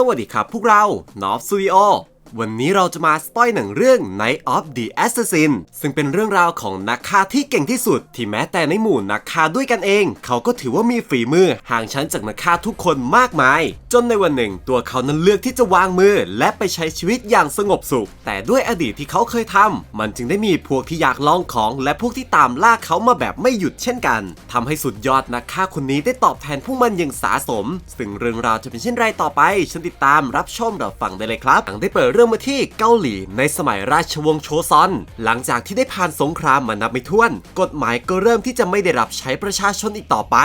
สวัสดีครับพวกเรา n o f Studio วันนี้เราจะมาสปอยหนังเรื่อง Night of the Assassin ซึ่งเป็นเรื่องราวของนักฆ่าที่เก่งที่สุด ที่แม้แต่ในหมู่นักฆ่าด้วยกันเอง เขาก็ถือว่ามีฝีมือห่างชั้นจากนักฆ่าทุกคนมากมาย จนในวันหนึ่ง ตัวเขานั้นเลือกที่จะวางมือ และไปใช้ชีวิตอย่างสงบสุข แต่ด้วยอดีตที่เขาเคยทำมันจึงได้มีพวกที่อยากลองของ และพวกที่ตามล่าเขามาแบบไม่หยุดเช่นกันทำให้สุดยอดนักฆ่าคนนี้ได้ตอบแทนพวกมันอย่างสาสม ซึ่งเรื่องราวจะเป็นเช่นไรต่อไปฉันติดตามรับชมรับฟังได้เลยครับหลังได้เปิดเรื่องมาที่เกาหลีในสมัยราชวงศ์โชซอน หลังจากที่ได้ผ่านสงครามมานับไม่ถ้วน กฎหมายก็เริ่มที่จะไม่ได้รับใช้ประชาชนอีกต่อไป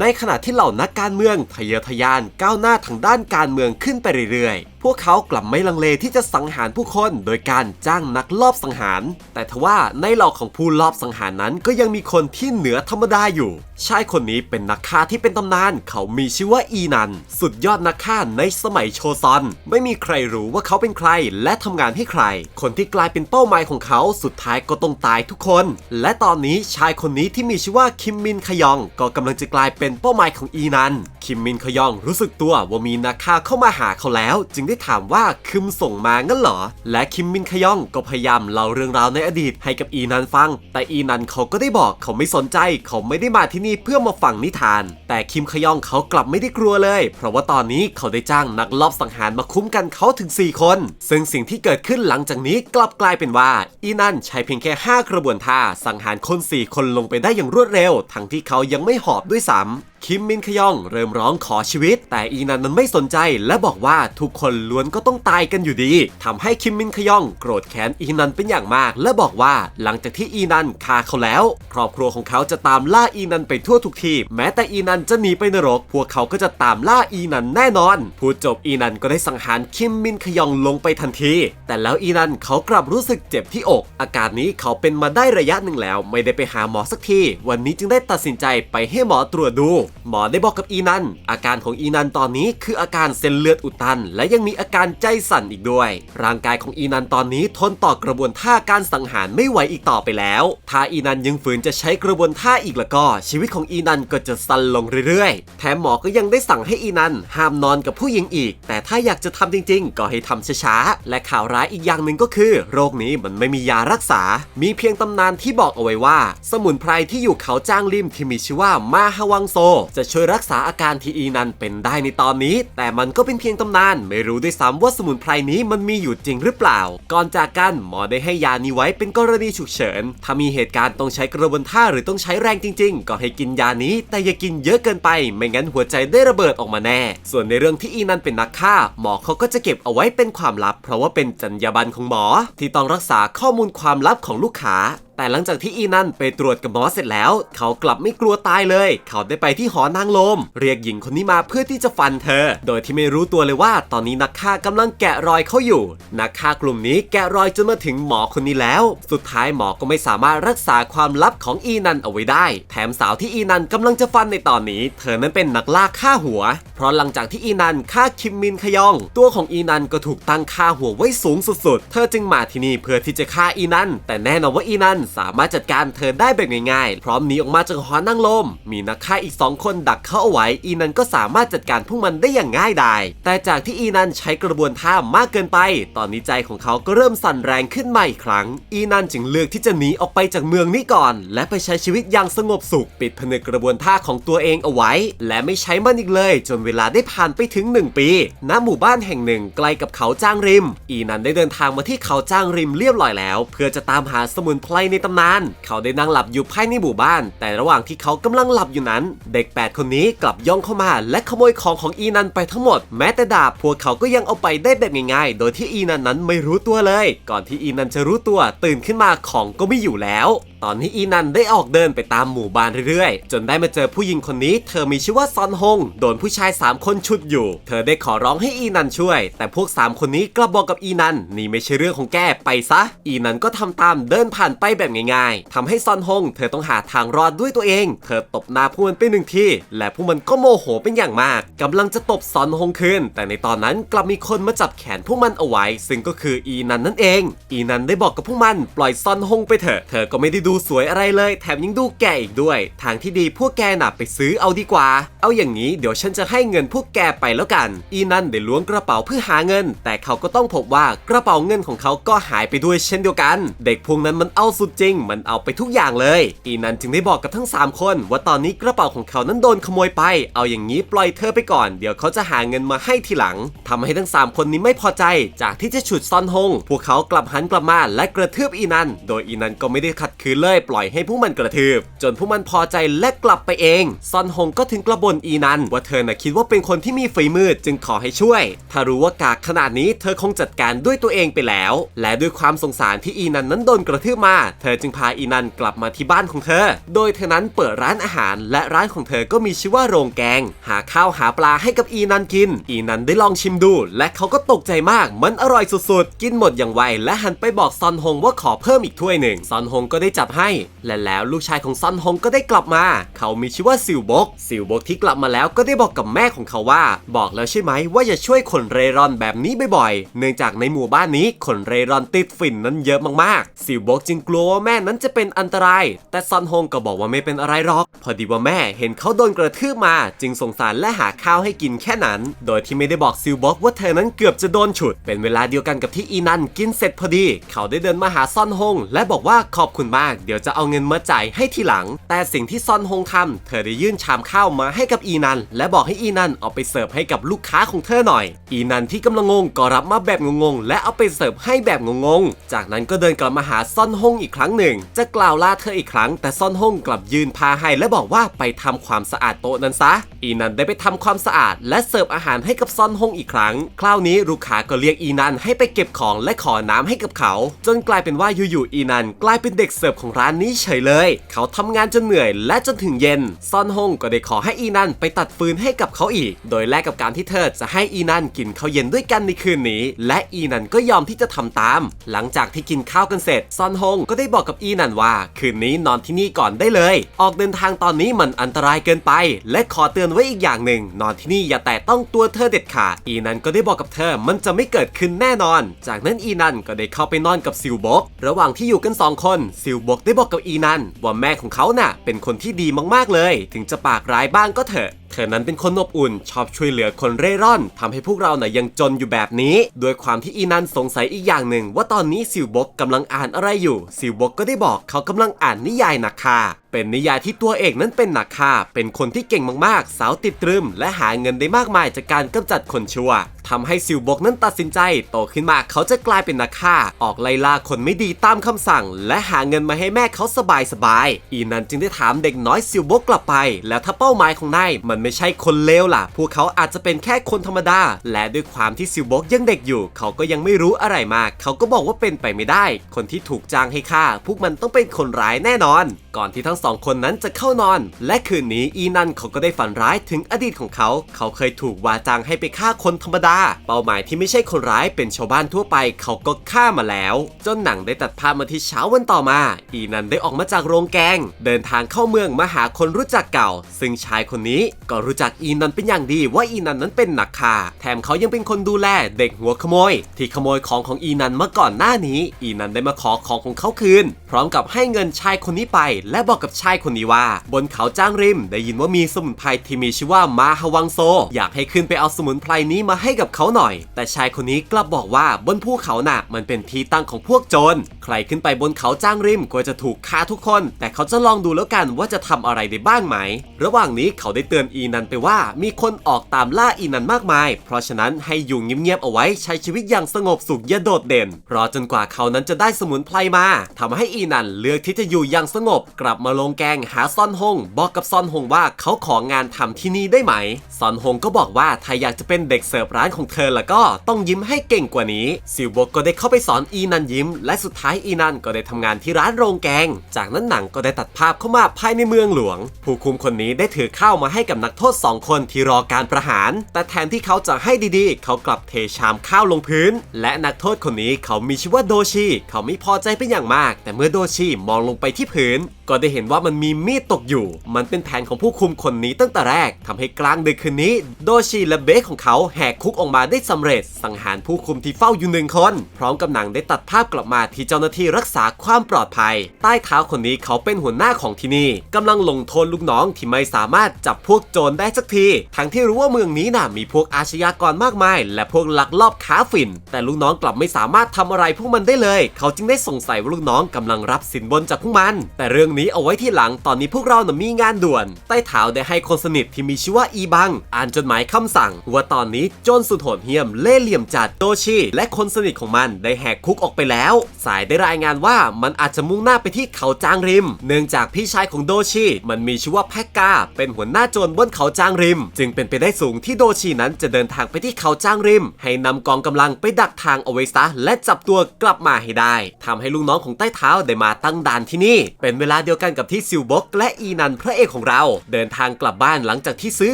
ในขณะที่เหล่านักการเมืองทะเยอทะยานก้าวหน้าทางด้านการเมืองขึ้นไปเรื่อยๆ พวกเขากลับไม่ลังเลที่จะสังหารผู้คนโดยการจ้างนักลอบสังหาร แต่ทว่าในเหล่าของผู้ลอบสังหารนั้นก็ยังมีคนที่เหนือธรรมดาอยู่ ชายคนนี้เป็นนักฆ่าที่เป็นตำนาน เขามีชื่อว่าอีนัน สุดยอดนักฆ่าในสมัยโชซอน ไม่มีใครรู้ว่าเขาเป็นใครและทำงานให้ใคร คนที่กลายเป็นเป้าหมายของเขาสุดท้ายก็ต้องตายทุกคน และตอนนี้ชายคนนี้ที่มีชื่อว่าคิมมินขยอง ก็กำลังจะกลายเป็นเป้าหมายของอีนันคิมมินขยองรู้สึกตัวว่ามีนักฆ่าเข้ามาหาเขาแล้ว จึงได้ถามว่าคิมส่งมางั้นเหรอ และคิมมินขยองก็พยายามเล่าเรื่องราวในอดีตให้กับอีนันฟัง แต่อีนันเขาก็ได้บอกเขาไม่สนใจ เขาไม่ได้มาที่นี่เพื่อมาฟังนิทาน แต่คิมขยองเขากลับไม่ได้กลัวเลย เพราะว่าตอนนี้เขาได้จ้างนักลอบสังหารมาคุ้มกันเขาถึง 4 คนซึ่งสิ่งที่เกิดขึ้นหลังจากนี้กลับกลายเป็นว่า อีนันใช้เพียงแค่ 5 กระบวนท่าสังหารคน 4 คนลงไปได้อย่างรวดเร็ว ทั้งที่เขายังไม่หอบด้วยซ้ำคิมมินขยองเริ่มร้องขอชีวิต แต่อีนันนั้นไม่สนใจ และบอกว่าทุกคนล้วนก็ต้องตายกันอยู่ดีทำให้คิมมินขยองโกรธแค้นอีนันเป็นอย่างมาก และบอกว่าหลังจากที่อีนันฆ่าเขาแล้ว ครอบครัวของเขาจะตามล่าอีนันไปทั่วทุกที่แม้แต่อีนันจะหนีไปนรก พวกเขาก็จะตามล่าอีนันแน่นอน พูดจบอีนันก็ได้สังหารคิมมินขยองลงไปทันที แต่แล้วอีนันเขากลับรู้สึกเจ็บที่อก อาการนี้เขาเป็นมาได้ระยะหนึ่งแล้ว ไม่ได้ไปหาหมอสักที วันนี้จึงได้ตัดสินใจไปให้หมอตรวจดูหมอได้บอกกับอีนัน อาการของอีนันตอนนี้คืออาการเส้นเลือดอุดตัน และยังมีอาการใจสั่นอีกด้วย ร่างกายของอีนันตอนนี้ทนต่อกระบวนท่าการสังหารไม่ไหวอีกต่อไปแล้ว ถ้าอีนันยังฝืนจะใช้กระบวนท่าอีกแล้วก็ ชีวิตของอีนันก็จะสั่นลงเรื่อยๆ แถมหมอก็ยังได้สั่งให้อีนันห้ามนอนกับผู้หญิงอีก แต่ถ้าอยากจะทำจริง ๆ ก็ให้ทำช้าๆ และข่าวร้ายอีกอย่างหนึ่งก็คือ โรคนี้มันไม่มียารักษา มีเพียงตำนานที่บอกเอาไว้ว่า สมุนไพรที่อยู่เขาจ้างริมที่มีชื่อว่ามาฮวังโซจะช่วยรักษาอาการทีอีนันเป็นได้ในตอนนี้ แต่มันก็เป็นเพียงตำนาน ไม่รู้ด้วยซ้ำว่าสมุนไพรนี้มันมีอยู่จริงหรือเปล่า ก่อนจากกันหมอได้ให้ยานี้ไว้เป็นกรณีฉุกเฉิน ถ้ามีเหตุการณ์ต้องใช้กระบวนท่าหรือต้องใช้แรงจริง ๆ ก็ให้กินยานี้ แต่อย่ากินเยอะเกินไป ไม่งั้นหัวใจได้ระเบิดออกมาแน่ ส่วนในเรื่องที่อีนันเป็นนักฆ่า หมอเขาก็จะเก็บเอาไว้เป็นความลับ เพราะว่าเป็นจรรยาบรรณของหมอ ที่ต้องรักษาข้อมูลความลับของลูกค้า แต่หลังจากที่อีนันไปตรวจกับหมอเสร็จแล้ว เขากลับไม่กลัวตายเลย เขาได้ไปที่หอนางลม เรียกหญิงคนนี้มาเพื่อที่จะฟันเธอ โดยที่ไม่รู้ตัวเลยว่า ตอนนี้นักฆ่ากำลังแกะรอยเขาอยู่ นักฆ่ากลุ่มนี้แกะรอยจนมาถึงหมอคนนี้แล้ว สุดท้ายหมอก็ไม่สามารถรักษาความลับของอีนันเอาไว้ได้ แถมสาวที่อีนันกำลังจะฟันในตอนนี้ เธอนั้นเป็นนักล่าฆ่าหัว เพราะหลังจากที่อีนันฆ่าคิมมินขยอง ตัวของอีนันก็ถูกตั้งค่าหัวไว้สูงสุดๆ เธอจึงมาที่นี่เพื่อที่จะฆ่าอีนันแต่แน่นอนว่าอีนันสามารถจัดการเธอได้แบบง่ายๆ พร้อมหนีออกมาจากหอนั่งลม มีนักฆ่าอีกสองคนดักเขาเอาไว้ อีนันก็สามารถจัดการพวกมันได้อย่างง่ายดายแต่จากที่อีนันใช้กระบวนท่ามากเกินไป ตอนนี้ใจของเขาก็เริ่มสั่นแรงขึ้นมาอีกครั้ง อีนันจึงเลือกที่จะหนีออกไปจากเมืองนี้ก่อน และไปใช้ชีวิตอย่างสงบสุข ปิดผนึกกระบวนท่าของตัวเองเอาไว้ และไม่ใช้มันอีกเลย จนเวลาได้ผ่านไปถึง 1 ปีณหมู่บ้านแห่งหนึ่งใกล้กับเขาจ้างริม อีนันได้เดินทางมาที่เขาจ้างริมเรียบร้อยแล้ว เพื่อจะตามหาสมุนไพรในตำนาน เขาได้นั่งหลับอยู่ภายในหมู่บ้าน แต่ระหว่างที่เขากำลังหลับอยู่นั้น เด็ก 8 คนนี้กลับย่องเข้ามา และขโมยของของอีนันไปทั้งหมด แม้แต่ดาบพวกเขาก็ยังเอาไปได้แบบง่ายๆ โดยที่อีนันนั้นไม่รู้ตัวเลย ก่อนที่อีนันจะรู้ตัวตื่นขึ้นมาของก็ไม่อยู่แล้วตอนนี้อีนันได้ออกเดินไปตามหมู่บ้านเรื่อยๆ จนได้มาเจอผู้หญิงคนนี้ เธอมีชื่อว่าซอนฮง โดนผู้ชาย 3 คนชุดอยู่ เธอได้ขอร้องให้อีนันช่วย แต่พวก 3 คนนี้กลับบอกกับอีนันนี่ไม่ใช่เรื่องของแกไปซะ อีนันก็ทำตามเดินผ่านไปแบบง่ายๆทำให้ซอนฮง เธอต้องหาทางรอดด้วยตัวเอง เธอตบหน้าพวกมันไปหนึ่งทีและพวกมันก็โมโหเป็นอย่างมากกำลังจะตบซอนฮงคืนแต่ในตอนนั้นกลับมีคนมาจับแขนพวกมันเอาไว้ ซึ่งก็คืออีนันนั่นเอง อีนันได้บอกกับพวกมันปล่อยซอนฮงไปเถอะเธอก็ไม่ได้ดููสวยอะไรเลย แถมยังดูแก่อีกด้วย ทางที่ดีพวกแกน่ะไปซื้อเอาดีกว่า เอาอย่างนี้เดี๋ยวฉันจะให้เงินพวกแกไปแล้วกัน อีนั่นได้ล้วงกระเป๋าเพื่อหาเงิน แต่เขาก็ต้องพบว่ากระเป๋าเงินของเขาก็หายไปด้วยเช่นเดียวกัน เด็กพวกนั้นมันเอาสุดจริง มันเอาไปทุกอย่างเลย อีนันจึงได้บอกกับทั้ง 3 คน ว่าตอนนี้กระเป๋าของเขานั้นโดนขโมยไป เอาอย่างนี้ปล่อยเธอไปก่อน เดี๋ยวเขาจะหาเงินมาให้ทีหลังทำให้ทั้ง 3 คนนี้ไม่พอใจ จากที่จะฉุดซอนฮงพวกเขากลับหันกลับมาและกระทืบอีนันโดยอีนันก็ไม่ได้ขัดขืนเลยปล่อยให้พวกมันกระทืบ จนพวกมันพอใจและกลับไปเอง ซอนฮงก็ถึงกระบนอีนันว่าเธอน่ะคิดว่าเป็นคนที่มีฝีมือจึงขอให้ช่วย ถ้ารู้ว่ากากขนาดนี้เธอคงจัดการด้วยตัวเองไปแล้ว และด้วยความสงสารที่อีนันนั้นโดนกระทืบมา เธอจึงพาอีนันกลับมาที่บ้านของเธอ โดยเธอนั้นเปิดร้านอาหาร และร้านของเธอก็มีชื่อว่าโรงแกง หาข้าวหาปลาให้กับอีนันกิน อีนันได้ลองชิมดู และเขาก็ตกใจมาก มันอร่อยสุดๆ กินหมดอย่างไวและหันไปบอกซอนฮงว่าขอเพิ่มอีกถ้วยหนึ่ง ซอนฮงก็ได้จับดให้ และแล้วลูกชายของซอนฮงก็ได้กลับมา เขามีชื่อว่าซิวบกซิวบกที่กลับมาแล้วก็ได้บอกกับแม่ของเขาว่า บอกแล้วใช่ไหมว่าอย่าช่วยคนเร่ร่อนแบบนี้บ่อยๆ เนื่องจากในหมู่บ้านนี้คนเร่ร่อนติดฝิ่นนั้นเยอะมากๆ ซิวบกจึงกลัวว่าแม่นั้นจะเป็นอันตราย แต่ซอนฮงก็บอกว่าไม่เป็นอะไรหรอก พอดีว่าแม่เห็นเขาโดนกระทืบมา จึงสงสารและหาข้าวให้กินแค่นั้น โดยที่ไม่ได้บอกซิวบกว่าเธอนั้นเกือบจะโดนฉุด เป็นเวลาเดียวกันกับที่อีนันกินเสร็จพอดี เขาได้เดินมาหาซอนฮงและบอกว่าขอบคุณมากเดี๋ยวจะเอาเงินมาจ่ายให้ทีหลัง แต่สิ่งที่ซอนฮงทำเธอได้ยื่นชามข้าวมาให้กับอีนัน และบอกให้อีนันเอาไปเสิร์ฟให้กับลูกค้าของเธอหน่อย อีนันที่กำลังงงก็รับมาแบบงงๆและเอาไปเสิร์ฟให้แบบงงๆ จากนั้นก็เดินกลับมาหาซอนฮงอีกครั้งหนึ่ง จะกล่าวลาเธออีกครั้ง แต่ซอนฮงกลับยืนพาให้และบอกว่าไปทำความสะอาดโต๊ะนั้นซะ อีนันได้ไปทำความสะอาด และเสิร์ฟอาหารให้กับซอนฮงอีกครั้ง คราวนี้ลูกค้าก็เรียกอีนันให้ไปเก็บของและขอน้ำให้กับเขา จนกลายเป็นว่าอยู่ๆอีนันกลายเป็นเด็กเสิร์ฟของร้านนี้เฉยเลย เขาทำงานจนเหนื่อยและจนถึงเย็น ซอนฮงก็ได้ขอให้อีนันไปตัดฟืนให้กับเขาอีก โดยแลกกับการที่เธอจะให้อีนันกินข้าวเย็นด้วยกันในคืนนี้ และอีนันก็ยอมที่จะทำตาม หลังจากที่กินข้าวกันเสร็จ ซอนฮงก็ได้บอกกับอีนันว่า คืนนี้นอนที่นี่ก่อนได้เลย ออกเดินทางตอนนี้มันอันตรายเกินไป และขอเตือนไว้อีกอย่างหนึ่ง นอนที่นี่อย่าแตะต้องตัวเธอเด็ดขาด อีนันก็ได้บอกกับเธอมันจะไม่เกิดขึ้นแน่นอน จากนั้นอีนันก็ได้เข้าไปนอนกับซิวบก ระหว่างที่อยู่กันสองคน ซิวบกได้บอกกับอีนันว่าแม่ของเขาน่ะ เป็นคนที่ดีมากๆเลย ถึงจะปากร้ายบ้างก็เถอะ เธอนั้นเป็นคนอบอุ่น ชอบช่วยเหลือคนเร่ร่อนทำให้พวกเราน่ะยังจนอยู่แบบนี้ด้วยความที่อีนันสงสัยอีกอย่างหนึ่ง ว่าตอนนี้ซิวบกกำลังอ่านอะไรอยู่ ซิวบกก็ได้บอกเขากำลังอ่านนิยายนักฆ่าเป็นนิยายที่ตัวเอกนั้นเป็นนักฆ่าเป็นคนที่เก่งมากๆ สาวติดตรึม และหาเงินได้มากมายจากการกำจัดคนชั่วทำให้ซิวบกนั้นตัดสินใจโตขึ้นมาเขาจะกลายเป็นนักฆ่าออกไล่ล่าคนไม่ดีตามคำสั่ง และหาเงินมาให้แม่เขาสบายสบายๆ อีนันจึงได้ถามเด็กน้อยซิวบกกลับไป แล้วถ้าเป้าหมายของนายมันไม่ใช่คนเลวล่ะ พวกเขาอาจจะเป็นแค่คนธรรมดา และด้วยความที่ซิวบกยังเด็กอยู่ เขาก็ยังไม่รู้อะไรมาก เขาก็บอกว่าเป็นไปไม่ได้ คนที่ถูกจ้างให้ฆ่า พวกมันต้องเป็นคนร้ายแน่นอน ก่อนที่ทั้งสองคนนั้นจะเข้านอน และคืนนี้อีนันเขาก็ได้ฝันร้ายถึงอดีตของเขา เขาเคยถูกวาจ้างให้ไปฆ่าคนธรรมดา เป้าหมายที่ไม่ใช่คนร้ายเป็นชาวบ้านทั่วไป เขาก็ฆ่ามาแล้ว จนหนังได้ตัดภาพมาที่เช้าวันต่อมา อีนันได้ออกมาจากโรงแกง เดินทางเข้าเมืองมาหาคนรู้จักเก่า ซึ่งชายคนนี้ก็รู้จักอีนันเป็นอย่างดีว่าอีนันนั้นเป็นนักฆ่า แถมเขายังเป็นคนดูแลเด็กหัวขโมย ที่ขโมยของของอีนันมาก่อนหน้านี้ อีนันได้มาขอของของเขาคืน พร้อมกับให้เงินชายคนนี้ไป และบอกกับชายคนนี้ว่า บนเขาจ้างริม ได้ยินว่ามีสมุนไพรที่มีชื่อว่ามาฮวังโซ อยากให้ขึ้นไปเอาสมุนไพรนี้มาให้กับเขาหน่อย แต่ชายคนนี้กลับบอกว่าบนภูเขาหน่ะมันเป็นที่ตั้งของพวกโจรใครขึ้นไปบนเขาจ้างริมก็จะถูกฆ่าทุกคน แต่เขาจะลองดูแล้วกันว่าจะทำอะไรได้บ้างไหม ระหว่างนี้เขาได้เตือนอีนันไปว่ามีคนออกตามล่าอีนันมากมาย เพราะฉะนั้นให้อยู่เงียบๆเอาไว้ใช้ชีวิตอย่างสงบสุขอย่าโดดเด่น รอจนกว่าเขานั้นจะได้สมุนไพรมาทำให้อีนันเลือกที่จะอยู่อย่างสงบ กลับมาลงแกงหาซอนฮงบอกกับซอนฮงว่าเขาของานทำที่นี่ได้ไหมซอนฮงก็บอกว่าถ้าอยากจะเป็นเด็กเสิร์ฟร้านของเธอแล้วก็ต้องยิ้มให้เก่งกว่านี้ซิวบกก็ได้เข้าไปสอนอีนันยิ้ม และสุดท้ายอีนันก็ได้ทำงานที่ร้านโรงแกง จากนั้นหนังก็ได้ตัดภาพเข้ามาภายในเมืองหลวง ผู้คุมคนนี้ได้ถือข้าวมาให้กับนักโทษสองคนที่รอการประหาร แต่แทนที่เขาจะให้ดีๆ เขากลับเทชามข้าวลงพื้น และนักโทษคนนี้เขามีชื่อว่าโดชิเขาไม่พอใจเป็นอย่างมาก แต่เมื่อโดชิมองลงไปที่พื้น ก็ได้เห็นว่ามันมีมีดตกอยู่ มันเป็นแผนของผู้คุมคนนี้ตั้งแต่แรกทำให้กลางดึกคืนนี้ โดชิและเบคของเขาแหกคุกออกมาได้สำเร็จ สังหารผู้คุมที่เฝ้าอยู่หนึ่งคน พร้อมกับหนังได้ตัดภาพกลับมาที่เจ้าหน้าที่รักษาความปลอดภัย ใต้เท้าคนนี้เขาเป็นหัวหน้าของที่นี่กำลังลงโทษลูกน้องที่ไม่สามารถจับพวกโจรได้สักที ทั้งที่รู้ว่าเมืองนี้น่ะมีพวกอาชญากรมากมาย และพวกลักลอบค้าฝิ่น แต่ลูกน้องกลับไม่สามารถทำอะไรพวกมันได้เลย เขาจึงได้สงสัยว่าลูกน้องกำลังรับสินบนจากพวกมัน แต่เรื่องนี้เอาไว้ที่หลังตอนนี้พวกเราน่ะมีงานด่วน ใต้เท้าได้ให้คนสนิทที่มีชื่อว่าอีบัง อ่านจดหมายคำสั่ง ว่าตอนนี้โจรสุดโหดเหี้ยมเล่เหลี่ยมจัดโดชิและคนสนิทของมันได้แหกคุกออกไปแล้ว สายได้รายงานว่ามันอาจจะมุ่งหน้าไปที่เขาจางริม เนื่องจากพี่ชายของโดชิมันมีชื่อว่าแพกกาเป็นหัวหน้าโจรบนเขาจางริม จึงเป็นไปได้สูงที่โดชินั้นจะเดินทางไปที่เขาจางริม ให้นำกองกำลังไปดักทางเอาไว้ซะและจับตัวกลับมาให้ได้ทำให้ลูกน้องของใต้เท้าได้มาตั้งด่านที่นี่ เป็นเวลาเดียวกันกับที่ซิลบกและอีนันพระเอกของเรา เดินทางกลับบ้านหลังจากที่ซื้อ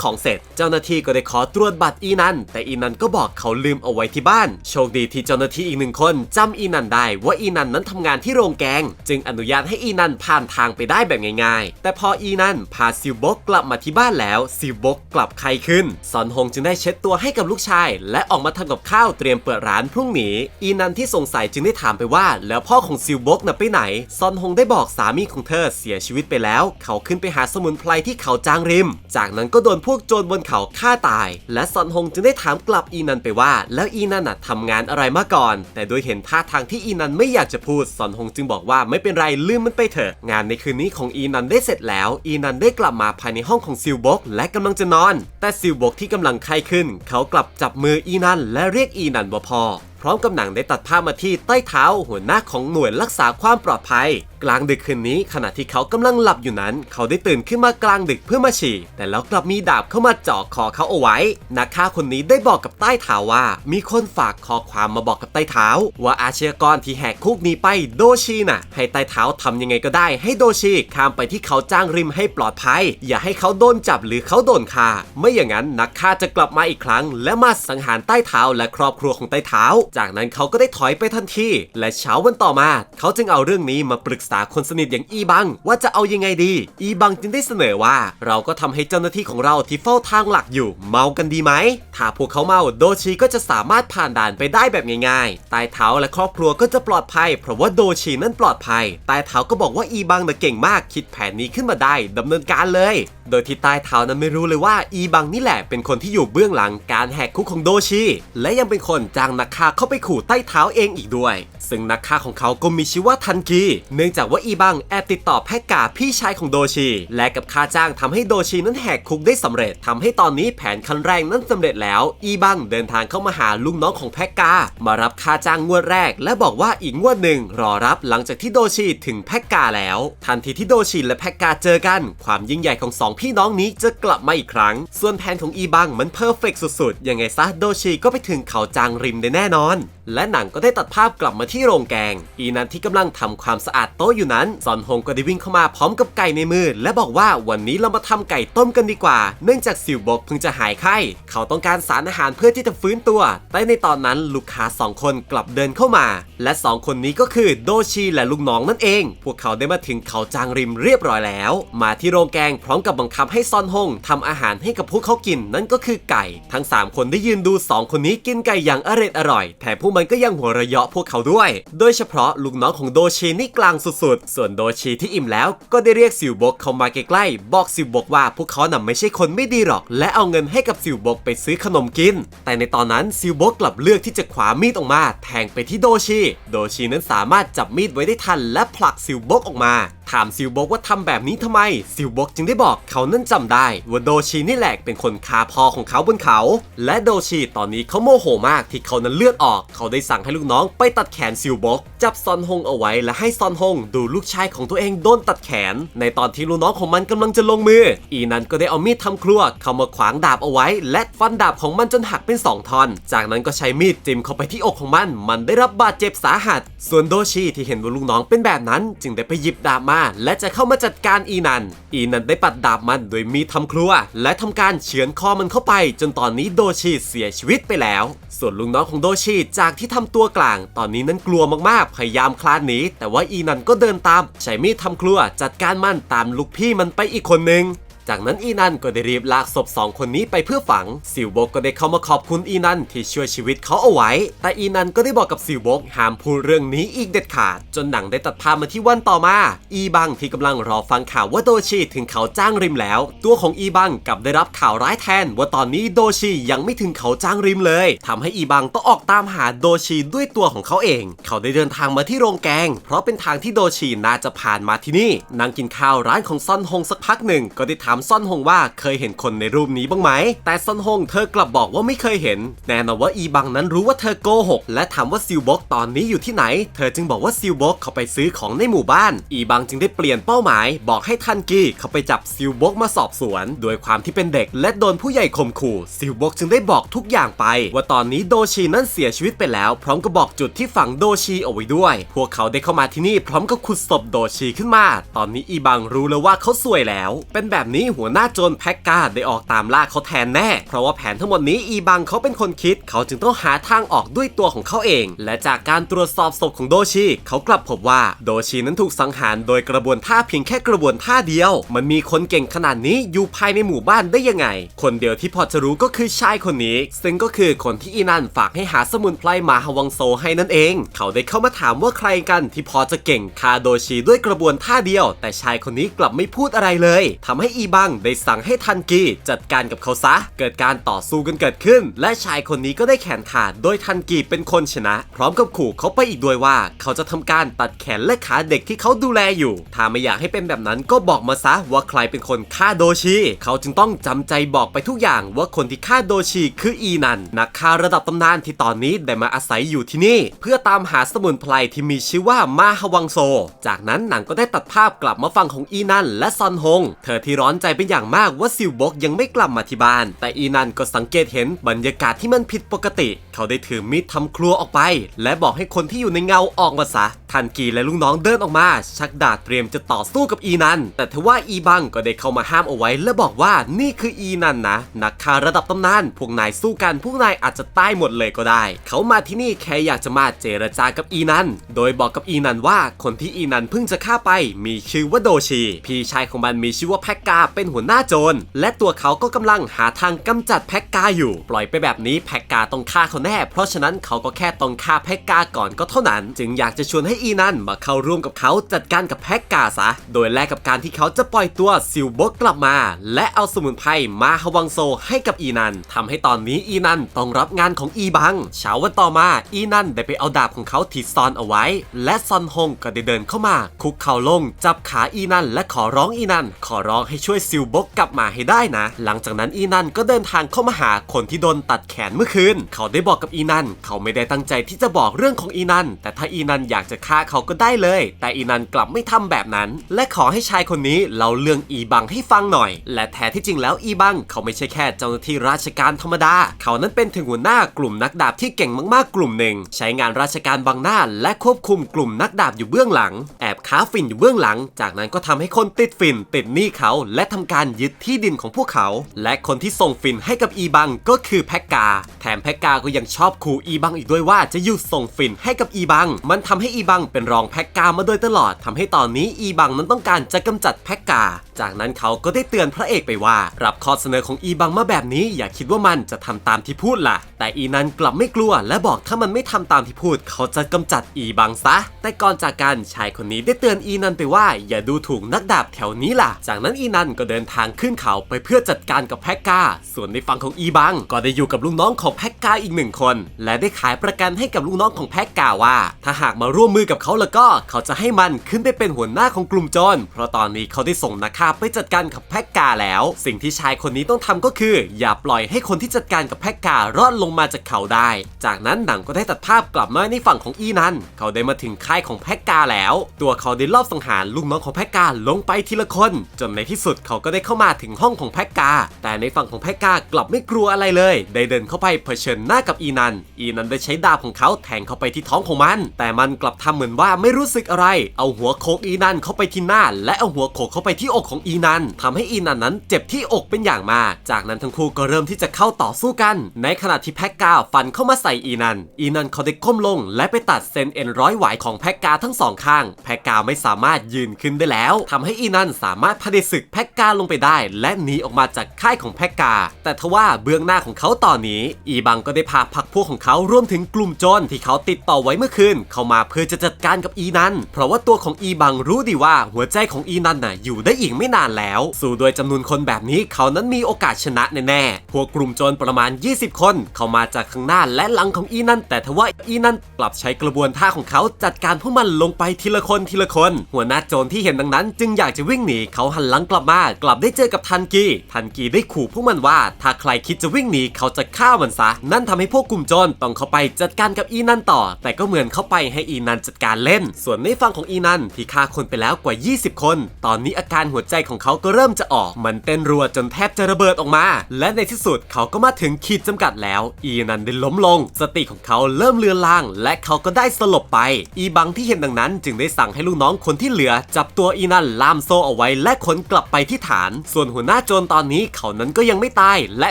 ของเสร็จ เจ้าหน้าที่ก็ได้ขอตรวจบัตรอีนันแต่อีนันก็บอกเขาลืมเอาไว้ที่บ้าน โชคดีที่เจ้าหน้าที่อีกหนึ่งคนจำอีนันได้ว่าอีนันนั้นทำงานที่โรงแกง จึงอนุญาตให้อีนันผ่านทางไปได้แบบง่าย ๆ แต่พออีนันพาซิลบกกลับมาที่บ้านแล้วซิลบกกลับไข้ขึ้นซอนฮงจึงได้เช็ดตัวให้กับลูกชาย และออกมาทำกับข้าวเตรียมเปิดร้านพรุ่งนี้ อีนันที่สงสัยจึงได้ถามไปว่า แล้วพ่อของซิลบกน่ะไปไหน ซอนฮงได้บอกสามีของเธอเสียชีวิตไปแล้ว เขาขึ้นไปหาสมุนไพรที่เขาจางริม จากนั้นก็โดนพวกโจรบนเขาฆ่าตาย และซอนฮงจึงได้ถามกลับอีนันไปว่า แล้วอีนันน่ะทำงานอะไรมาก่อน แต่โดยเห็นท่าทางที่อีนันไม่อยากจะพูดซอนฮงจึงบอกว่าไม่เป็นไรลืมมันไปเถอะ งานในคืนนี้ของอีนันได้เสร็จแล้ว อีนันได้กลับมาภายในห้องของซิลบกและกำลังจะนอน แต่ซิลบกที่กำลังไข้ขึ้น เขากลับจับมืออีนันและเรียกอีนันว่าพ่อพร้อมกับหนังได้ตัดภาพมาที่ใต้เท้าหัวหน้าของหน่วยรักษาความปลอดภัย กลางดึกคืนนี้ขณะที่เขากำลังหลับอยู่นั้น เขาได้ตื่นขึ้นมากลางดึกเพื่อมาฉี่ แต่แล้วกลับมีดาบเข้ามาเจาะคอเขาเอาไว้ นักฆ่าคนนี้ได้บอกกับใต้เท้าว่า มีคนฝากข้อความมาบอกกับใต้เท้า ว่าอาชญากรที่แหกคุกหนี้ไปโดชีน่ะ ให้ใต้เท้าทำยังไงก็ได้ ให้โดชีข้ามไปที่เขาจ้างริมให้ปลอดภัย อย่าให้เขาโดนจับหรือเขาโดนฆ่าไม่อย่างนั้นนักฆ่าจะกลับมาอีกครั้ง และมาสังหารใต้เท้าและครอบครัวของใต้เท้าจากนั้นเขาก็ได้ถอยไปทันที และเช้าวันต่อมา เขาจึงเอาเรื่องนี้มาปรึกษาคนสนิทอย่างอีบัง ว่าจะเอายังไงดี อีบังจึงได้เสนอว่า เราก็ทำให้เจ้าหน้าที่ของเราที่เฝ้าทางหลักอยู่ เมากันดีไหม ถ้าพวกเขาเมาโดชีก็จะสามารถผ่านด่านไปได้แบบง่ายๆใต้เท้าและครอบครัวก็จะปลอดภัย เพราะว่าโดชีนั้นปลอดภัยใต้เท้าก็บอกว่าอีบังน่ะเก่งมากคิดแผนนี้ขึ้นมาได้ดำเนินการเลย โดยที่ใต้เท้านั้นไม่รู้เลยว่าอีบังนี่แหละเป็นคนที่อยู่เบื้องหลังการแหกคุกของโดชี และยังเป็นคนจ้างนักฆ่าเข้าไปขู่ใต้เท้าเองอีกด้วย ซึ่งนักฆ่าของเขาก็มีชื่อว่าทันกี เนื่องจากว่าอีบังแอบติดต่อแพกกาพี่ชายของโดชี และกับค่าจ้างทำให้โดชีนั้นแหกคุกได้สำเร็จทำให้ตอนนี้แผนคันแรงนั้นสำเร็จแล้ว อีบังเดินทางเข้ามาหาลุงน้องของแพกกา มารับค่าจ้างงวดแรก และบอกว่าอีกงวดหนึ่งรอรับหลังจากที่โดชีถึงแพกกาแล้ว ทันทีที่โดชีและแพกกาเจอกัน ความยิ่งใหญ่ของสองพี่น้องนี้จะกลับมาอีกครั้ง ส่วนแผนของอีบังมันเพอร์เฟกสุดๆยังไงซะโดชีก็ไปถึงเขาจางริมได้แน่นอน และหนังก็ได้ตัดภาพกลับมาที่โรงแกง อีนันที่กำลังทำความสะอาดโต๊ะอยู่นั้นซอนฮงก็ได้วิ่งเข้ามาพร้อมกับไก่ในมือ และบอกว่าวันนี้เรามาทำไก่ต้มกันดีกว่า เนื่องจากซิวบกเพิ่งจะหายไข้ เขาต้องการสารอาหารเพื่อที่จะฟื้นตัว แต่ในตอนนั้นลูกค้าสองคนกลับเดินเข้ามา และสองคนนี้ก็คือโดชีและลูกน้องนั่นเอง พวกเขาได้มาถึงเขาจางริมเรียบร้อยแล้ว มาที่โรงแกงพร้อมกับบังคับให้ซอนฮงทำอาหารให้กับพวกเขากินนั่นก็คือไก่ ทั้งสามคนได้ยืนดูสองคนนี้กินไก่อย่างอร่อยอร่อย แถมพวกมันก็ยังหัวเราะเยาะพวกเขาด้วยโดยเฉพาะลูกน้องของโดชีนี่กลางสุดๆ ส่วนโดชีที่อิ่มแล้วก็ได้เรียกซิวบกเข้ามาใกล้ๆ บอกซิวบกว่าพวกเขาน่ะไม่ใช่คนไม่ดีหรอก และเอาเงินให้กับซิวบกไปซื้อขนมกิน แต่ในตอนนั้นซิวบกกลับเลือกที่จะขวามีดออกมา แทงไปที่โดชี โดชีนั้นสามารถจับมีดไว้ได้ทันและผลักซิวบกออกมา ถามซิวบกว่าทำแบบนี้ทำไม ซิวบกจึงได้บอกเขานั้นจำได้ว่าโดชีนี่แหละเป็นคนคาพอของเขาบนเขา และโดชีตอนนี้เขาโมโหมากที่เขานั้นเลือดออก เขาได้สั่งให้ลูกน้องไปตัดแขนซิวบกจับซอนฮงเอาไว้และให้ซอนฮงดูลูกชายของตัวเองโดนตัดแขน ในตอนที่ลูกน้องของมันกำลังจะลงมือ อีนั้นก็ได้เอามีดทำครัวเข้ามาขวางดาบเอาไว้ และฟันดาบของมันจนหักเป็นสองท่อน จากนั้นก็ใช้มีดจิ้มเข้าไปที่อกของมัน มันได้รับบาดเจ็บสาหัส ส่วนโดชีที่เห็นว่าลูกน้องเป็นแบบนั้น จึงได้ไปหยิบดาบมาและจะเข้ามาจัดการอีนัน อีนันได้ปัดดาบมันโดยมีดทำครัว และทำการเฉือนคอมันเข้าไป จนตอนนี้โดชีเสียชีวิตไปแล้ว ส่วนลุงน้องของโดชีจากที่ทำตัวกลาง ตอนนี้นั้นกลัวมากๆ พยายามคลานหนีแต่ว่าอีนันก็เดินตามใช้มีดทำครัวจัดการมันตามลูกพี่มันไปอีกคนนึง จากนั้นอีนันก็ได้รีบลากศพสองคนนี้ไปเพื่อฝังซิลบกก็ได้เข้ามาขอบคุณอีนันที่ช่วยชีวิตเขาเอาไว้ แต่อีนันก็ได้บอกกับซิลบกห้ามพูดเรื่องนี้อีกเด็ดขาด จนหนังได้ตัดภาพมาที่วันต่อมา อีบังที่กำลังรอฟังข่าวว่าโดชิถึงเขาจ้างริมแล้ว ตัวของอีบังกลับได้รับข่าวร้ายแทน ว่าตอนนี้โดชิยังไม่ถึงเขาจ้างริมเลยทำให้อีบังต้องออกตามหาโดชิด้วยตัวของเขาเอง เขาได้เดินทางมาที่โรงแกง เพราะเป็นทางที่โดชิน่าจะผ่านมาที่นี่นั่งกินข้าวร้านของซอนฮงสักพักหนึ่งก็ได้ถาามซ่อนฮงว่าเคยเห็นคนในรูปนี้บ้างไหม แต่ซ่อนฮงเธอกลับบอกว่าไม่เคยเห็น แน่นอนว่าอีบังนั้นรู้ว่าเธอโกหก และถามว่าซิลบกตอนนี้อยู่ที่ไหน เธอจึงบอกว่าซิลบกเขาไปซื้อของในหมู่บ้าน อีบังจึงได้เปลี่ยนเป้าหมาย บอกให้ทันกีเขาไปจับซิลบกมาสอบสวน โดยความที่เป็นเด็ก และโดนผู้ใหญ่ข่มขู่ซิลบกจึงได้บอกทุกอย่างไป ว่าตอนนี้โดชีนั้นเสียชีวิตไปแล้ว พร้อมกับบอกจุดที่ฝังโดชีเอาไว้ด้วย พวกเขาได้เข้ามาที่นี่พร้อมกับขุดศพโดชีขึ้นมา ตอนนี้อีบังรู้แล้วว่าเขาสวยแล้ว เป็นแบบนี้หัวหน้าโจรแพ็กกาได้ออกตามล่าเขาแทนแน่ เพราะว่าแผนทั้งหมดนี้อีบังเขาเป็นคนคิด เขาจึงต้องหาทางออกด้วยตัวของเขาเอง และจากการตรวจสอบศพของโดชีเขากลับพบว่าโดชีนั้นถูกสังหารโดยกระบวนท่าเพียงแค่กระบวนท่าเดียว มันมีคนเก่งขนาดนี้อยู่ภายในหมู่บ้านได้ยังไง คนเดียวที่พอจะรู้ก็คือชายคนนี้ ซึ่งก็คือคนที่อีนันฝากให้หาสมุนไพรมาฮวังโซให้นั่นเอง เขาได้เข้ามาถามว่าใครกันที่พอจะเก่งคาโดชีด้วยกระบวนท่าเดียว แต่ชายคนนี้กลับไม่พูดอะไรเลยทำให้อีบังได้สั่งให้ทันกีจัดการกับเขาซะ เกิดการต่อสู้กันเกิดขึ้น และชายคนนี้ก็ได้แขนขาดโดยทันกีเป็นคนชนะ พร้อมกับขู่เขาไปอีกด้วยว่า เขาจะทำการตัดแขนและขาเด็กที่เขาดูแลอยู่ ถ้าไม่อยากให้เป็นแบบนั้นก็บอกมาซะว่าใครเป็นคนฆ่าโดชี เขาจึงต้องจำใจบอกไปทุกอย่างว่าคนที่ฆ่าโดชีคืออีนันนักฆ่าระดับตำนานที่ตอนนี้ได้มาอาศัยอยู่ที่นี่ เพื่อตามหาสมุนไพรที่มีชื่อว่ามาฮวังโซ จากนั้นหนังก็ได้ตัดภาพกลับมาฟังของอีนันและซอนฮง เธอที่ร้อนใจใจเป็นอย่างมากว่าซิลบกยังไม่กลับมาที่บ้าน แต่อีนันก็สังเกตเห็นบรรยากาศที่มันผิดปกติ เขาได้ถือมีดทำครัวออกไป และบอกให้คนที่อยู่ในเงาออกมาซะทันกีและลูกน้องเดินออกมา ชักดาบเตรียมจะต่อสู้กับอีนัน แต่ทว่าอีบังก็ได้เข้ามาห้ามเอาไว้ และบอกว่านี่คืออีนันนะ นักฆ่าระดับตำนาน พวกนายสู้กันพวกนายอาจจะตายหมดเลยก็ได้ เขามาที่นี่แค่อยากจะมาเจรจากับอีนัน โดยบอกกับอีนันว่าคนที่อีนันเพิ่งจะฆ่าไป มีชื่อว่าโดชี พี่ชายของมันมีชื่อว่าแพ็กกาเป็นหัวหน้าโจร และตัวเขาก็กำลังหาทางกำจัดแพ็กกาอยู่ ปล่อยไปแบบนี้แพ็กกาต้องฆ่าเขาแน่ เพราะฉะนั้นเขาก็แค่ต้องฆ่าแพ็กกาก่อนก็เท่านั้น จึงอยากจะชวนให้อีนันมาเข้าร่วมกับเขาจัดการกับแพ็กกาซะ โดยแลกกับการที่เขาจะปล่อยตัวซิลบกกลับมา และเอาสมุนไพรมาฮวังโซให้กับอีนันทำให้ตอนนี้อีนันต้องรับงานของอีบังเช้าวันต่อมาอีนันได้ไปเอาดาบของเขาที่ซ่อนเอาไว้ และซอนฮงก็ได้เดินเข้ามา คุกเข่าลงจับขาอีนันและขอร้องอีนันขอร้องให้ช่วยซิลบกกลับมาให้ได้นะ หลังจากนั้นอีนันก็เดินทางเข้ามาหาคนที่โดนตัดแขนเมื่อคืน เขาได้บอกกับอีนันเขาไม่ได้ตั้งใจที่จะบอกเรื่องของอีนันแต่ถ้าอีนันอยากจะฆ่าเขาก็ได้เลย แต่อีนันกลับไม่ทำแบบนั้น และขอให้ชายคนนี้เล่าเรื่องอีบังให้ฟังหน่อย และแท้ที่จริงแล้วอีบังเขาไม่ใช่แค่เจ้าหน้าที่ราชการธรรมดา เขานั้นเป็นถึงหัวหน้ากลุ่มนักดาบที่เก่งมากๆกลุ่มหนึ่ง ใช้งานราชการบังหน้า และควบคุมกลุ่มนักดาบอยู่เบื้องหลัง แอบค้าฝิ่นอยู่เบื้องหลัง จากนั้นก็ทำให้คนติดฝิ่นติดหนี้เขาและทำการยึดที่ดินของพวกเขา และคนที่ส่งฝิ่นให้กับอีบังก็คือแพกกา แถมแพกกาก็ยังชอบขู่อีบังอีกด้วยว่าจะหยุดส่งฝิ่นให้กับอีบัง มันทำให้อีบังเป็นรองแพกกามาโดยตลอดทำให้ตอนนี้อีบังนั้นต้องการจะกำจัดแพกกา จากนั้นเขาก็ได้เตือนพระเอกไปว่า รับข้อเสนอของอีบังมาแบบนี้ อย่าคิดว่ามันจะทำตามที่พูดล่ะ แต่อีนันกลับไม่กลัว และบอกถ้ามันไม่ทำตามที่พูด เขาจะกำจัดอีบังซะ แต่ก่อนจากกันชายคนนี้ได้เตือนอีนันไปว่า อย่าดูถูกนักดาบแถวนี้ล่ะ จากนั้นอีนันก็เดินทางขึ้นเขาไปเพื่อจัดการกับแพ็กกาส่วนในฝั่งของอีบังก็ได้อยู่กับลูกน้องของแพ็กกาอีกหนึ่งคน และได้ขายประกันให้กับลูกน้องของแพ็กกาว่า ถ้าหากมาร่วมมือกับเขาแล้วก็เขาจะให้มันขึ้นไปเป็นหัวหน้าของกลุ่มโจรเพราะตอนนี้เขาได้ส่งนักฆ่าไปจัดการกับแพ็กกาแล้ว สิ่งที่ชายคนนี้ต้องทำก็คือ อย่าปล่อยให้คนที่จัดการกับแพ็กการอดลงมาจากเขาได้ จากนั้นหนังก็ได้ตัดภาพกลับมาในฝั่งของอีนันเขาได้มาถึงค่ายของแพ็กกาแล้ว ตัวเขาเขาได้ลอบสังหารลูกน้องของแพคกาลงไปทีละคน จนในที่สุดเขาก็ได้เข้ามาถึงห้องของแพคกา แต่ในฝั่งของแพคกากลับไม่กลัวอะไรเลย ได้เดินเข้าไปเผชิญหน้ากับอีนัน อีนันได้ใช้ดาบของเขาแทงเข้าไปที่ท้องของมัน แต่มันกลับทำเหมือนว่าไม่รู้สึกอะไร เอาหัวโขกอีนันเข้าไปที่หน้า และเอาหัวโขกเข้าไปที่อกของอีนันทำให้อีนันนั้นเจ็บที่อกเป็นอย่างมาก จากนั้นทั้งคู่ก็เริ่มที่จะเข้าต่อสู้กัน ในขณะที่แพคกาฟันเข้ามาใส่อีนัน อีนันเขาได้ก้มลง และไปตัดเซนเอ็นร้อยหวายของแพคกาทั้งสองข้าง แพคกาไม่สามารถยืนขึ้นได้แล้วทำให้อีนันสามารถพเดศึกแพคกาลงไปได้ และหนีออกมาจากค่ายของแพคกา แต่ทว่าเบื้องหน้าของเขาตอนนี้ อีบังก็ได้พาพักพวกของเขารวมถึงกลุ่มโจรที่เขาติดต่อไว้เมื่อคืนเข้ามาเพื่อจะจัดการกับอีนันเพราะว่าตัวของอีบังรู้ดีว่าหัวใจของอีนันน่ะอยู่ได้อีกไม่นานแล้ว สู่โดยจำนวนคนแบบนี้เขานั้นมีโอกาสชนะแน่ๆพวกกลุ่มโจรประมาณ 20 คน เข้ามาจากข้างหน้าและหลังของอีนันแต่ทว่าอีนันกลับใช้กระบวนท่าของเขาจัดการพวกมันลงไปทีละคนทีละคน หัวหน้าโจรที่เห็นดังนั้น จึงอยากจะวิ่งหนีเขาหันหลังกลับมากลับได้เจอกับทันกี ทันกีได้ขู่พวกมันว่า ถ้าใครคิดจะวิ่งหนีเขาจะฆ่ามันซะ นั่นทำให้พวกกลุ่มโจรต้องเข้าไปจัดการกับอีนันต่อ แต่ก็เหมือนเข้าไปให้อีนันจัดการเล่น ส่วนในฝั่งของอีนันที่ฆ่าคนไปแล้วกว่า 20 คน ตอนนี้อาการหัวใจของเขาก็เริ่มจะออก มันเต้นรัวจนแทบจะระเบิดออกมา และในที่สุดเขาก็มาถึงขีดจำกัดแล้ว อีนันได้ล้มลง สติของเขาเริ่มเลือนลาง และเขาก็ได้สลบไป อีบังที่เห็นดังนั้น จึงได้สั่งให้ลูกน้องคนที่เหลือ จับตัวอีนันล่ามโซ่เอาไว้และขนกลับไปที่ฐาน ส่วนหัวหน้าโจรตอนนี้เขานั้นก็ยังไม่ตาย และ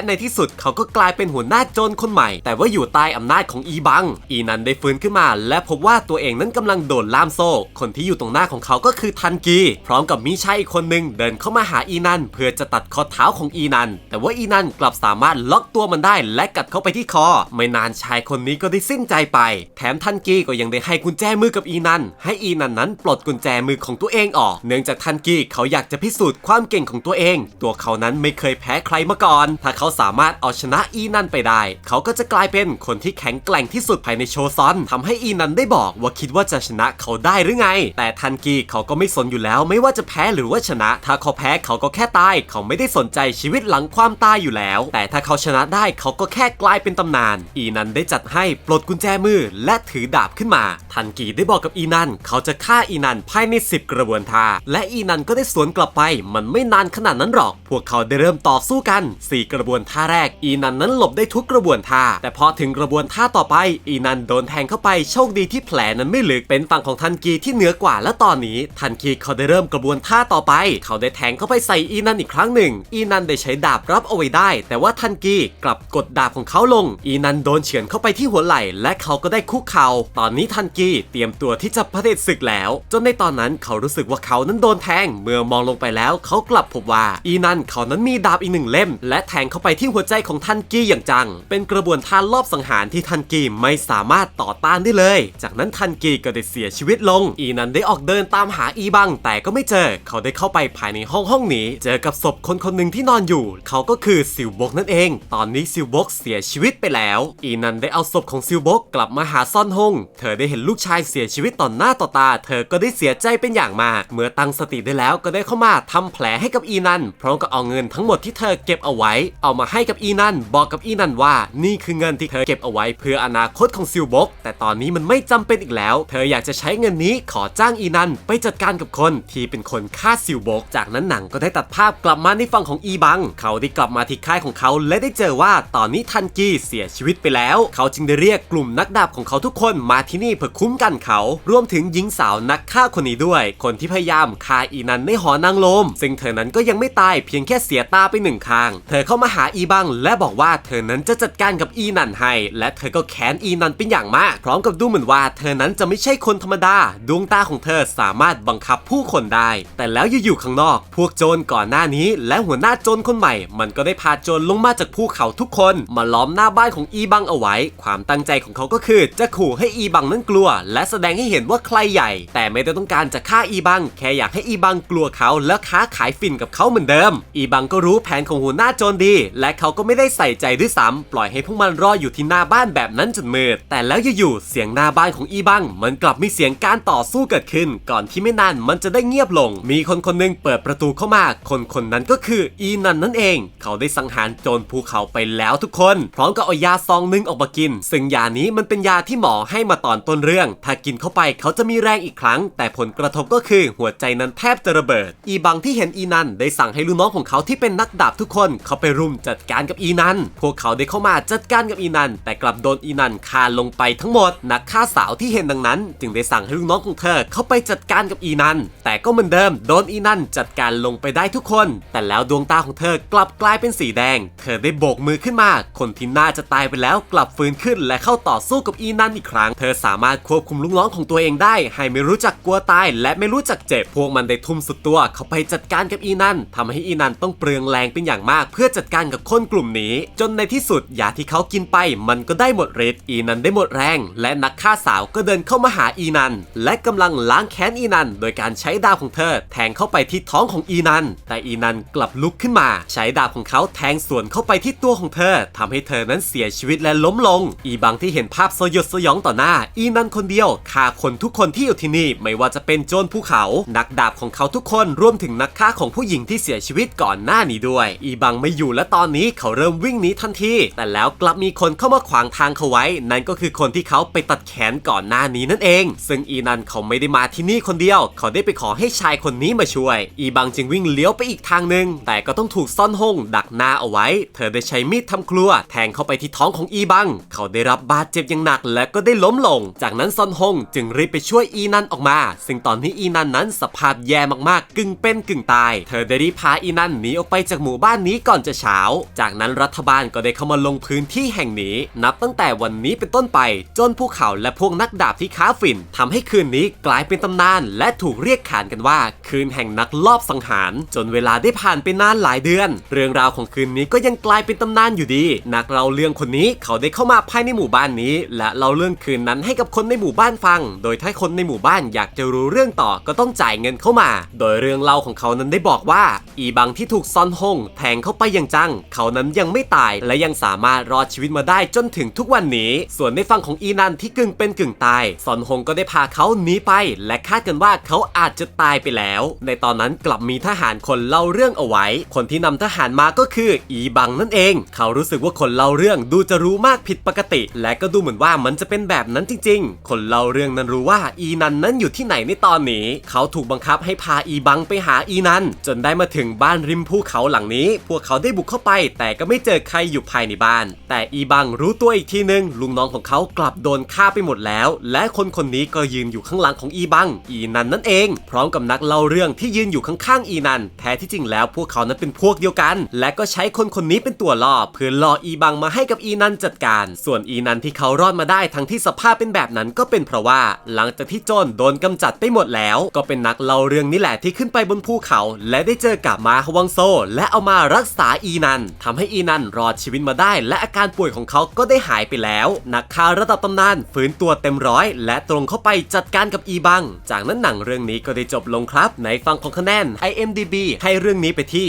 ในที่สุดเขาก็กลายเป็นหัวหน้าโจรคนใหม่ แต่ว่าอยู่ใต้อำนาจของอีบัง อีนันได้ฟื้นขึ้นมา และพบว่าตัวเองนั้นกำลังโดนล่ามโซ่ คนที่อยู่ตรงหน้าของเขาก็คือทันกี พร้อมกับมิชายอีกคนหนึ่งเดินเข้ามาหาอีนันเพื่อจะตัดข้อเท้าของอีนัน แต่ว่าอีนันกลับสามารถล็อกตัวมันได้ และกัดเข้าไปที่คอ ไม่นานชายคนนี้ก็ได้สิ้นใจไป แถมทันกีก็ยังได้ให้กุญแจมือกับอีนัน ให้อีนันนั้นปลดกุญแจมือของตัวเองออก เนื่องจากทันกีเขาอยากจะพิสูจน์ความเก่งของตัวเอง ตัวเขานั้นไม่เคยแพ้ใครมาก่อน ถ้าเขาสามารถเอาชนะอีนันไปได้ เขาก็จะกลายเป็นคนที่แข็งแกร่งที่สุดภายในโชซอนทำให้อีนันได้บอกว่าคิดว่าจะชนะเขาได้หรือไง แต่ทันกีเขาก็ไม่สนอยู่แล้วไม่ว่าจะแพ้หรือว่าชนะ ถ้าเขาแพ้เขาก็แค่ตาย เขาไม่ได้สนใจชีวิตหลังความตายอยู่แล้ว แต่ถ้าเขาชนะได้เขาก็แค่กลายเป็นตำนาน อีนันได้จัดให้ปลดกุญแจมือและถือดาบขึ้นมา ทันกีได้บอกกับอีนันเขาจะฆ่าอีนันภายใน 10 กระบวนท่าและอีนันก็ได้สวนกลับไปมันไม่นานขนาดนั้นหรอก พวกเขาได้เริ่มต่อสู้กัน 4 กระบวนท่าแรก อีนันนั้นหลบได้ทุกกระบวนท่า แต่พอถึงกระบวนท่าต่อไป อีนันโดนแทงเข้าไป โชคดีที่แผลนั้นไม่ลึก เป็นฝั่งของทันกีที่เหนือกว่า และตอนนี้ ทันกีเขาได้เริ่มกระบวนท่าต่อไป เขาได้แทงเข้าไปใส่อีนันอีกครั้งหนึ่ง อีนันได้ใช้ดาบรับเอาไว้ได้ แต่ว่าทันกีกลับกดดาบของเขาลง อีนันโดนเฉือนเข้าไปที่หัวไหล่ และเขาก็ได้คุกเข่า ตอนนี้ทันกีเตรียมตัวที่จะเผด็จศึกแล้ว จนในตอนนั้นเขารู้สึกว่าเขานั้นโดนแทง เมื่อมองลงไปแล้วเขากลับพบว่า อีนันเขานั้นมีดาบอีกหนึ่งเล่ม และแทงเข้าไปที่หัวใจของทันกีอย่างจัง เป็นกระบวนท่ารอบสังหารที่ทันกีไม่สามารถต่อต้านได้เลย จากนั้นทันกีก็ได้เสียชีวิตลง อีนันได้ออกเดินตามหาอีบัง แต่ก็ไม่เจอ เขาได้เข้าไปภายในห้องห้องนี้ เจอกับศพคนคนหนึ่งที่นอนอยู่ เขาก็คือซิลบกนั่นเอง ตอนนี้ซิลบกเสียชีวิตไปแล้ว อีนันได้เอาศพของซิลบกกลับมาหาซ่อนฮงเธอได้เห็นลูกชายเสียชีวิตต่อหน้าต่อตา เธอก็ได้เสียใจเป็นอย่างมาก เมื่อตั้งสติได้แล้วก็ได้เข้ามาทำแผลให้กับอีนันพร้อมกับเอาเงินทั้งหมดที่เธอเก็บเอาไว้ เอามาให้กับอีนันบอกกับอีนันว่า นี่คือเงินที่เธอเก็บเอาไว้เพื่ออนาคตของซิลบก แต่ตอนนี้มันไม่จำเป็นอีกแล้ว เธออยากจะใช้เงินนี้ขอจ้างอีนันไปจัดการกับคนที่เป็นคนฆ่าซิลบก จากนั้นหนังก็ได้ตัดภาพกลับมาในฝั่งของอีบัง เขาได้กลับมาที่ค่ายของเขา และได้เจอว่าตอนนี้ทันกีเสียชีวิตไปแล้ว เขาจึงได้เรียกกลุ่มนักดาบของเขาทุกคนมาที่นี่เพื่อคุ้มกันเขา รวมถึงหญิงสาวนักฆ่าคนนี้ด้วย คนที่พยายามฆ่าอีนันในหอนางลม ซึ่งเธอนั้นก็ยังไม่ตายเพียงแค่เสียตาไปหนึ่งข้าง เธอเข้ามาหาอีบัง และบอกว่าเธอนั้นจะจัดการกับอีนันให้ และเธอก็แค้นอีนันเป็นอย่างมาก พร้อมกับดูเหมือนว่าเธอนั้นจะไม่ใช่คนธรรมดา ดวงตาของเธอสามารถบังคับผู้คนได้ แต่แล้วอยู่ๆข้างนอก พวกโจรก่อนหน้านี้ และหัวหน้าโจรคนใหม่ มันก็ได้พาโจรลงมาจากภูเขาทุกคน มาล้อมหน้าบ้านของอีบังเอาไว้ ความตั้งใจของเขาก็คือ จะขู่ให้อีบังนั้นกลัว และแสดงให้เห็นว่าใครใหญ่ แต่ไม่ได้ต้องการจะฆ่าอีบัง แค่อยากให้อีบังกลัวเขาแล้วค้าขายฝิ่นกับเขาเหมือนเดิม อีบังก็รู้แผนของหัวหน้าโจรดี และเขาก็ไม่ได้ใส่ใจด้วยซ้ำปล่อยให้พวกมันรออยู่ที่หน้าบ้านแบบนั้นจนมืด แต่แล้วอยู่ๆเสียงหน้าบ้านของอีบัง มันกลับมีเสียงการต่อสู้เกิดขึ้น ก่อนที่ไม่นานมันจะได้เงียบลง มีคนคนหนึงเปิดประตูเข้ามา คนคนนั้นก็คืออีนันนั่นเอง เขาได้สังหารโจรภูเขาไปแล้วทุกคน พร้อมกับเอายาซองหนึงออกมากิน ซึ่งยานี้มันเป็นยาที่หมอให้มาตอนต้นเรื่อง ถ้ากินเข้าไปเขาจะมีแรงอีกครั้ง แต่ผลกระทบก็คือหัวใจนั้นแทบจะระเบิด อีบังที่เห็นอีนันได้สั่งให้ลูกน้องของเขาที่เป็นนักดาบทุกคนเขาไปรุมจัดการกับอีนัน พวกเขาได้เข้ามาจัดการกับอีนัน แต่กลับโดนอีนันฆ่าลงไปทั้งหมด นักฆ่าสาวที่เห็นดังนั้น จึงได้สั่งให้ลูกน้องของเธอเข้าไปจัดการกับอีนัน แต่ก็เหมือนเดิมโดนอีนันจัดการลงไปได้ทุกคน แต่แล้วดวงตาของเธอกลับกลายเป็นสีแดง เธอได้โบกมือขึ้นมา คนที่น่าจะตายไปแล้วกลับฟื้นขึ้น และเข้าต่อสู้กับอีนันอีกครั้ง เธอสามารถควบคุมลูกน้องของตัวเองได้ ให้ไม่รู้จักกลัวตาย และไม่รู้จักเจ็บ พวกมันได้ทุ่มสุดตัวเข้าไปจัดการกับอีนันทำให้อีนันต้องเปลืองแรงเป็นอย่างมาก เพื่อจัดการกับคนกลุ่มนี้ จนในที่สุดยาที่เขากินไป มันก็ได้หมดฤทธิ์อีนันได้หมดแรง และนักฆ่าสาวก็เดินเข้ามาหาอีนันและกำลังล้างแค้นอีนันโดยการใช้ดาบของเธอ แทงเข้าไปที่ท้องของอีนันแต่อีนันกลับลุกขึ้นมา ใช้ดาบของเขาแทงสวนเข้าไปที่ตัวของเธอทำให้เธอนั้นเสียชีวิตและล้มลง อีบังที่เห็นภาพสยดสยองต่อหน้า อีนันคนเดียวฆ่าคนทุกคนที่อยู่ที่นี่ไม่ว่าจะเป็นโจรภูเขา นักดาบของเขาทุกคนรวมถึงนักฆ่าของผู้หญิงที่เสียชีวิตก่อนหน้านี้ด้วย อีบังไม่อยู่และตอนนี้เขาเริ่มวิ่งหนีทันที แต่แล้วกลับมีคนเข้ามาขวางทางเขาไว้ นั่นก็คือคนที่เขาไปตัดแขนก่อนหน้านี้นั่นเอง ซึ่งอีนันเขาไม่ได้มาที่นี่คนเดียว เขาได้ไปขอให้ชายคนนี้มาช่วย อีบังจึงวิ่งเลี้ยวไปอีกทางหนึ่งแต่ก็ต้องถูกซ่อนหงดักหน้าเอาไว้ เธอได้ใช้มีดทำครัว แทงเข้าไปที่ท้องของอีบัง เขาได้รับบาดเจ็บอย่างหนักและก็ได้ล้มลง จากนั้นซอนฮงจึงรีบไปช่วยอีนันออกมา ซึ่งตอนนี้อีนันนั้นสภาพแย่มากๆ กึ่งเป็นกึ่งตายเธอได้รีพาอีนันหนีออกไปจากหมู่บ้านนี้ก่อนจะเช้า จากนั้นรัฐบาลก็ได้เข้ามาลงพื้นที่แห่งนี้ นับตั้งแต่วันนี้เป็นต้นไป จนภูเขาและพวกนักดาบที่ค้าฝิ่นทำให้คืนนี้กลายเป็นตำนาน และถูกเรียกขานกันว่า คืนแห่งนักลอบสังหาร จนเวลาได้ผ่านไปนานหลายเดือน เรื่องราวของคืนนี้ก็ยังกลายเป็นตำนานอยู่ดี นักเล่าเรื่องคนนี้เขาได้เข้ามาภายในหมู่บ้านนี้ และเล่าเรื่องคืนนั้นให้กับคนในหมู่บ้านฟัง โดยถ้าคนในหมู่บ้านอยากจะรู้เรื่องต่อก็ต้องจ่ายเงินเข้ามา โดยเรื่องเล่าของเขานั้นได้บอกว่า อีบังที่ถูกซอนฮงแทงเข้าไปอย่างจัง เขานั้นยังไม่ตายและยังสามารถรอดชีวิตมาได้จนถึงทุกวันนี้ ส่วนในฝั่งของอีนันที่กึ่งเป็นกึ่งตาย ซอนฮงก็ได้พาเขาหนีไป และคาดกันว่าเขาอาจจะตายไปแล้ว ในตอนนั้นกลับมีทหารคนเล่าเรื่องเอาไว้ คนที่นำทหารมาก็คืออีบังนั่นเอง เขารู้สึกว่าคนเล่าเรื่องดูจะรู้มากผิดปกติ และก็ดูเหมือนว่ามันจะเป็นแบบนั้นจริง ๆ คนเล่าเรื่องนั้นรู้ว่าอีนันนั้นอยู่ที่ไหนในตอนนี้ เขาถูกบังคับให้พาอีบังไปหาอีนันจนได้มาถึงบ้านริมภูเขาหลังนี้ พวกเขาได้บุกเข้าไป แต่ก็ไม่เจอใครอยู่ภายในบ้าน แต่อีบังรู้ตัวอีกทีนึงลุงน้องของเขากลับโดนฆ่าไปหมดแล้ว และคนคนนี้ก็ยืนอยู่ข้างหลังของอีบัง อีนันนั่นเอง พร้อมกับนักเล่าเรื่องที่ยืนอยู่ข้างๆอีนัน แท้ที่จริงแล้วพวกเขานั้นเป็นพวกเดียวกัน และก็ใช้คนคนนี้เป็นตัวล่อเพื่อล่ออีบังมาให้กับอีนันจัดการ ส่วนอีนันที่เขารอดมาได้ทั้งที่สภาพเป็นแบบนั้นก็เป็นเพราะว่า หลังจากที่โจนโดนกำจัดไปหมดแล้ว ก็เป็นนักเล่าเรื่องนี่แหละที่ขึ้นไปบนภูเขาและได้เจอกับมาฮวังโซ และเอามารักษาอีนันทำให้อีนันรอดชีวิตมาได้ และอาการป่วยของเขาก็ได้หายไปแล้ว นักฆ่าระดับตำนานฟื้นตัวเต็มร้อย และตรงเข้าไปจัดการกับอีบัง จากนั้นหนังเรื่องนี้ก็ได้จบลงครับ ในฝั่งของคะแนน IMDB ให้เรื่องนี้ไปที่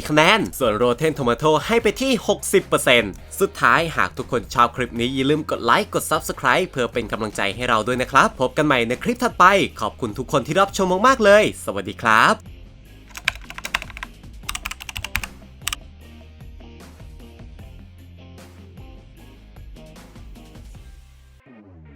5.4 คะแนน ส่วน Rotten Tomato ให้ไปที่ 60%สุดท้ายหากทุกคนชอบคลิปนี้อย่าลืมกดไลค์กด Subscribe เพื่อเป็นกำลังใจให้เราด้วยนะครับ พบกันใหม่ในคลิปถัดไป ขอบคุณทุกคนที่รับชมมากๆเลย สวัสดีครับ